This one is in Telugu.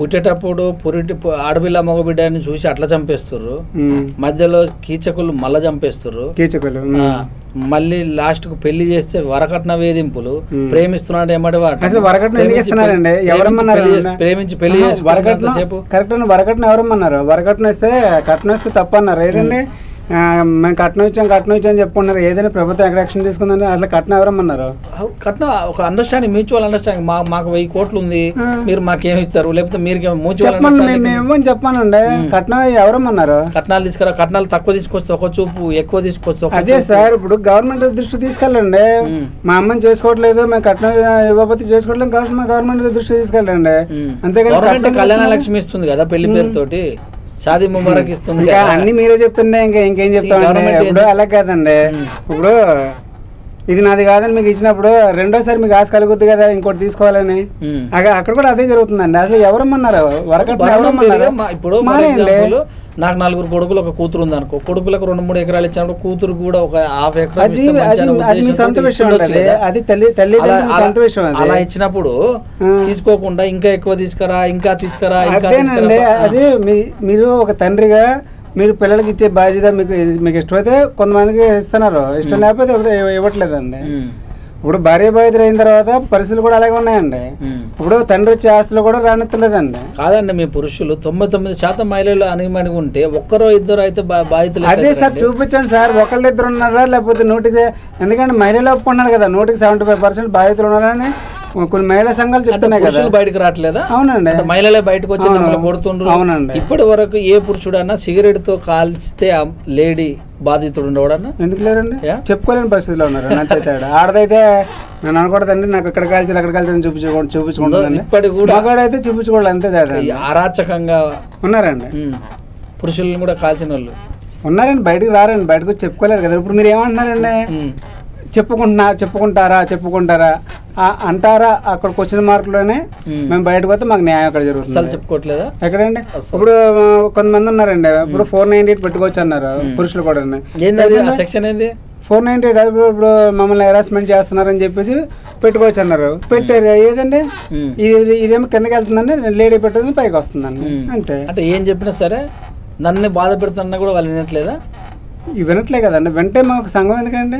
పుట్టేటప్పుడు పురిటి ఆడపిల్ల మగబిడ్డని చూసి అట్లా చంపేస్తుర్రు. ఉమ్. మధ్యలో కీచకులు మళ్ళా చంపేస్తుర్రు. కీచకులు మళ్ళీ లాస్ట్కు పెళ్ళి చేస్తే వరకట్న వేధింపులు. ప్రేమిస్తున్నాడు ఏమంటే వాడు. అసలు వరకట్నం ప్రేమించి ఇస్తున్నారండి? పెళ్ళి- ఎవరమ్మన్నారు ప్రేమించి పెళ్ళి చేసి- వరకట్నం సేపు. కరెక్ట్ వరకట్నం ఎవరమ్మన్నారు? వరకట్నం ఇస్తే కట్నం ఇస్తే తప్పు అన్నారు ఏదండి మేము కట్నం ఇచ్చాం కట్నం ఇచ్చాం అని చెప్పుకున్నారు. ఏదైనా ప్రభుత్వం ఎక్కడ యాక్షన్ తీసుకుందండి అట్లా కట్నం ఎవరమ్మన్నారు కట్న ఒక అండర్స్టాండింగ్ మ్యూచువల్ అండర్స్టాండింగ్ మా మాకు వెయ్యి కోట్లు ఉంది. మీరు మాకేమి ఇస్తారు? లేకపోతే మీరు మ్యూచువల్ చెప్పానండి. కట్నం ఎవరమ్మన్నారు కట్నాలు తీసుకురా కట్నాలు తక్కువ తీసుకొస్తే ఒక చూపు ఎక్కువ తీసుకొస్తే అదే. సార్ ఇప్పుడు గవర్నమెంట్ దృష్టి తీసుకెళ్ళండి. మా అమ్మని చేసుకోవట్లేదు మేము కట్నం ఇవ్వకపోతే చేసుకోవట్లేదు గవర్నమెంట్ మా గవర్నమెంట్ దృష్టి తీసుకెళ్ళండి. కట్నం కళ్యాణ లక్ష్మి ఇస్తుంది కదా పెళ్ళి పేరుతోటి. షాదీ ముబారక్ ఇస్తుంది. అన్ని మీరే చెప్తుండే ఇంకా ఇంకేం ఏంది? అలా కాదండి. ఇప్పుడు ఇది నాది కాదని మీకు ఇచ్చినప్పుడు రెండోసారి మీకు ఆశ కలుగుద్ది కదా ఇంకోటి తీసుకోవాలని. అక్కడ కూడా అదే జరుగుతుందండి. అసలు ఎవరమ్మన్నారు వరకట్నం ఎవరమ్మన్నారు ఇప్పుడు మానేయండి. నాకు నలుగురు కొడుకులు ఒక కూతురు ఉంది అనుకో కొడుకులకు రెండు మూడు ఎకరాలు ఇచ్చినప్పుడు కూతురు కూడా ఒక హాఫ్ ఎకరం అలా- ఇచ్చినప్పుడు. తీసుకోకుండా ఇంకా ఎక్కువ తీసుకురా ఇంకా తీసుకురా ఇంకా అది మీరు ఒక తండ్రిగా మీరు పిల్లలకి ఇచ్చే బాధ్యత మీకు మీకు ఇష్టమైతే కొంతమందికి ఇస్తున్నారు ఇష్టం లేకపోతే ఇవ్వ- ఇవ్వట్లేదండి. ఇప్పుడు భార్య బాధ్యతలు అయిన తర్వాత పరిస్థితులు కూడా అలాగే ఉన్నాయండి. ఇప్పుడు తండ్రి వచ్చే ఆస్తులు కూడా రానెత్తలేదండి కాదండి మీ పురుషులు తొంభై తొమ్మిది శాతం మహిళలు అణిగిమణిగి ఉంటే ఒక్కరో ఇద్దరు అయితే బాధితులు అదే సార్? చూపించండి సార్ ఒకళ్ళు ఇద్దరు ఉన్నారా లేకపోతే నూటికి ఎందుకంటే మహిళలు ఒప్పుకున్నారు కదా నూటికి సెవెంటీ ఫైవ్ పర్సెంట్ బాధితులు ఉన్నారని కొన్ని మహిళా సంఘాలు చెప్తున్నాయి కదా. బయటకు రావట్లేదా? అవునండి. మహిళలే బయటకు వచ్చి కొడుతుండ్రు. అవునండి. ఇప్పటి వరకు ఏ పురుషుడన్నా సిగరెట్తో కాల్స్తే ఆ లేడీ బాధితుడు ఉండవడన్నా ఎందుకు లేరండి? చెప్పుకోలేని పరిస్థితిలో ఉన్నారు అంతే ఆడదైతే నేను అనకూడదండి. నాకు ఇక్కడ కాల్చారు అక్కడ కాల్చారు చూపించుకోండి చూపించుకుంటుందండి. ఇప్పటికి కూడా మగాడైతే చూపించుకోవాలి అంతే తేడా ఈ అరాచకంగా ఉన్నారండి. పురుషుల్ని కూడా కాల్చిన వాళ్ళు ఉన్నారండి. బయటకు రారండి. బయటకు వచ్చి చెప్పుకోలేరు కదా. ఇప్పుడు మీరు ఏమంటున్నారండి? చెప్పుకుంటున్నా చెప్పుకుంటారా చెప్పుకుంటారా? అంటారా? అక్కడ క్వశ్చన్ మార్కులోనే. మేము. బయటకు వస్తే మాకు న్యాయం అక్కడ అసలు జరుగుతుంది చెప్పుకోవట్లేదా? ఎక్కడండి. ఇప్పుడు కొంతమంది ఉన్నారండి. ఇప్పుడు ఫోర్ నైన్టీ ఎయిట్ పెట్టుకోవచ్చు అన్నారు పురుషులు కూడా. సెక్షన్ ఏంది? ఫోర్ నైన్టీ ఎయిట్ ఇప్పుడు మమ్మల్ని హెరాస్మెంట్ చేస్తున్నారని చెప్పేసి పెట్టుకోవచ్చు అన్నారు. పెట్టారు. ఏదండి. ఇది ఇదేమో కిందకి వెళ్తుందండి లేడీ పెట్టేది పైకి వస్తుందండి. అంతే. అంటే ఏం చెప్పినా సరే నన్ను బాధ పెడుతున్నా కూడా వాళ్ళు వినట్లేదా? ఇవి వినట్లే కదండి. వెంటనే మాకు సంఘం ఎందుకండి?